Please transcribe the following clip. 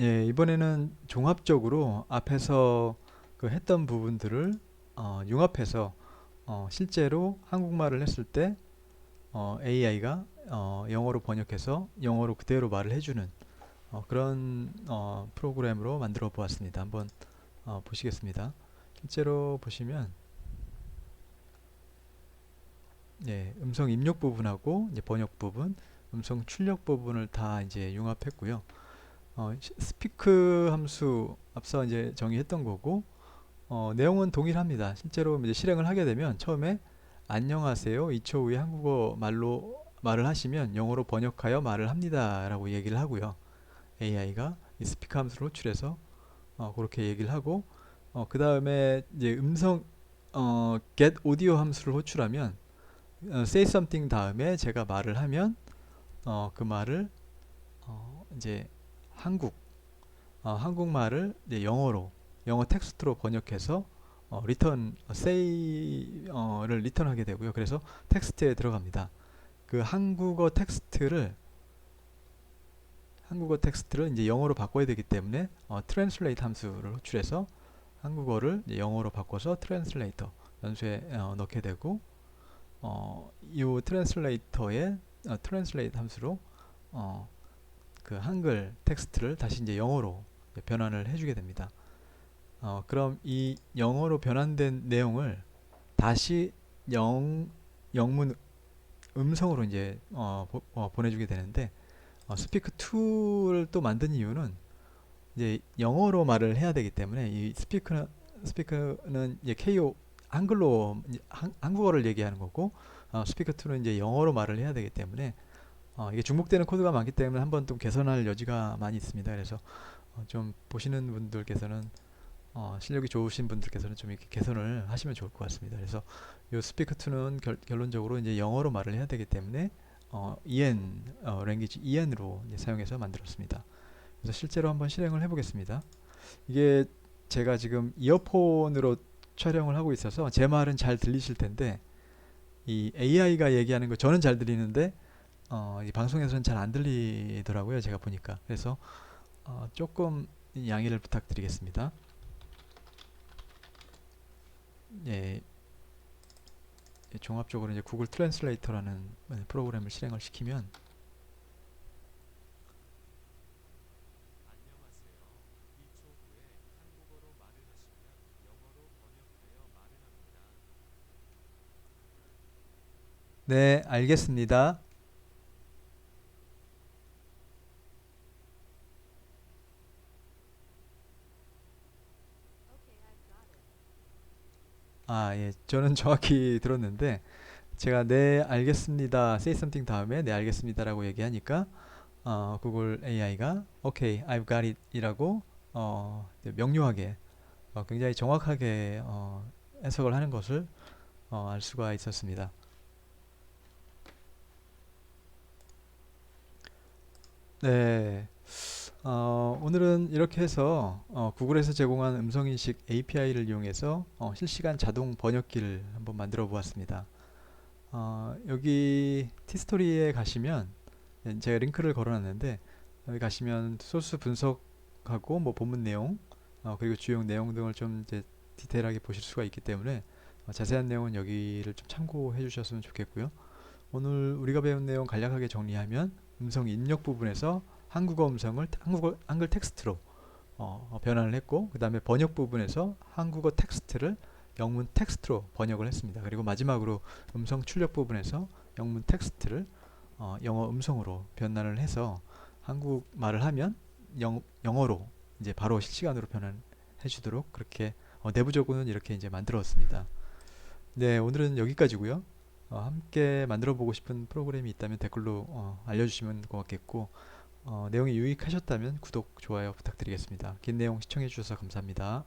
예, 이번에는 종합적으로 앞에서 그 했던 부분들을 어, 융합해서 어, 실제로 한국말을 했을 때 어, AI가 어, 영어로 번역해서 영어로 그대로 말을 해주는 어, 그런 어, 프로그램으로 만들어 보았습니다. 한번 어, 보시겠습니다. 실제로 보시면 예, 음성 입력 부분하고 이제 번역 부분, 음성 출력 부분을 다 이제 융합했고요. 어, 시- 스피크 함수 앞서 이제 정의했던 거고 어, 내용은 동일합니다. 실제로 이제 실행을 하게 되면 처음에 안녕하세요. 2초 후에 한국어 말로 말을 하시면 영어로 번역하여 말을 합니다 라고 얘기를 하고요. AI가 이 스피크 함수를 호출해서 어, 그렇게 얘기를 하고 어, 그 다음에 이제 음성 어, get audio 함수를 호출하면 어, say something 다음에 제가 말을 하면 어, 그 말을 어, 이제 한국 어, 한국말을 이제 영어로 영어 텍스트로 번역해서 어, 리턴 say를 리턴하게 되고요. 그래서 텍스트에 들어갑니다. 그 한국어 텍스트를 한국어 텍스트를 이제 영어로 바꿔야 되기 때문에 어, translate 함수를 호출해서 한국어를 영어로 바꿔서 translator 연수에 어, 넣게 되고 어, 이 트랜슬레이터의 어, 트랜슬레이트 함수로 어, 그 한글 텍스트를 다시 이제 영어로 변환을 해주게 됩니다. 어, 그럼 이 영어로 변환된 내용을 다시 영 영문 음성으로 이제 어, 보, 어, 보내주게 되는데 어, 스피크 2를 또 만든 이유는 이제 영어로 말을 해야 되기 때문에 이 스피크는 스피크는 이제 KO 한글로 한, 한국어를 얘기하는 거고 어, 스피커 2는 이제 영어로 말을 해야 되기 때문에 어, 이게 중복되는 코드가 많기 때문에 한번 좀 개선할 여지가 많이 있습니다. 그래서 어, 좀 보시는 분들께서는 어, 실력이 좋으신 분들께서는 좀 이렇게 개선을 하시면 좋을 것 같습니다. 그래서 이 스피커 2는 결, 결론적으로 이제 영어로 말을 해야 되기 때문에 어, EN 어, 랭귀지 EN으로 사용해서 만들었습니다. 그래서 실제로 한번 실행을 해보겠습니다. 이게 제가 지금 이어폰으로 촬영을 하고 있어서 제 말은 잘 들리실 텐데 이 AI가 얘기하는 거 저는 잘 들리는데 어, 이 방송에서는 잘 안 들리더라고요. 제가 보니까 그래서 어, 조금 양해를 부탁드리겠습니다. 예, 예, 종합적으로 이제 구글 트랜슬레이터라는 프로그램을 실행을 시키면 안녕하세요. 2초 후에 한국어로 말을 하시면 영어로 번역하여 말을 합니다. 네, 알겠습니다. 아, 예. 저는 정확히 들었는데 제가 네, 알겠습니다. say something 다음에 네, 알겠습니다라고 얘기하니까 어, 구글 AI가 오케이, I've got it 이라고 어, 명료하게 어, 굉장히 정확하게 어, 해석을 하는 것을 어, 알 수가 있었습니다. 네. 어, 오늘은 이렇게 해서 어, 구글에서 제공한 음성인식 API를 이용해서 어, 실시간 자동 번역기를 한번 만들어 보았습니다. 어, 여기 티스토리에 가시면 예, 제가 링크를 걸어놨는데 여기 가시면 소스 분석하고 뭐 본문 내용 어, 그리고 주요 내용 등을 좀 디테일하게 보실 수가 있기 때문에 어, 자세한 내용은 여기를 좀 참고해 주셨으면 좋겠고요. 오늘 우리가 배운 내용 간략하게 정리하면 음성 입력 부분에서 한국어 음성을 한국어 한글 텍스트로 어, 어, 변환을 했고 그 다음에 번역 부분에서 한국어 텍스트를 영문 텍스트로 번역을 했습니다. 그리고 마지막으로 음성 출력 부분에서 영문 텍스트를 어, 영어 음성으로 변환을 해서 한국 말을 하면 영, 영어로 이제 바로 실시간으로 변환해 주도록 그렇게 어, 내부적으로는 이렇게 이제 만들었습니다. 네, 오늘은 여기까지고요. 어, 함께 만들어 보고 싶은 프로그램이 있다면 댓글로 어, 알려주시면 고맙겠고 어, 내용이 유익하셨다면 구독, 좋아요 부탁드리겠습니다. 긴 내용 시청해 주셔서 감사합니다.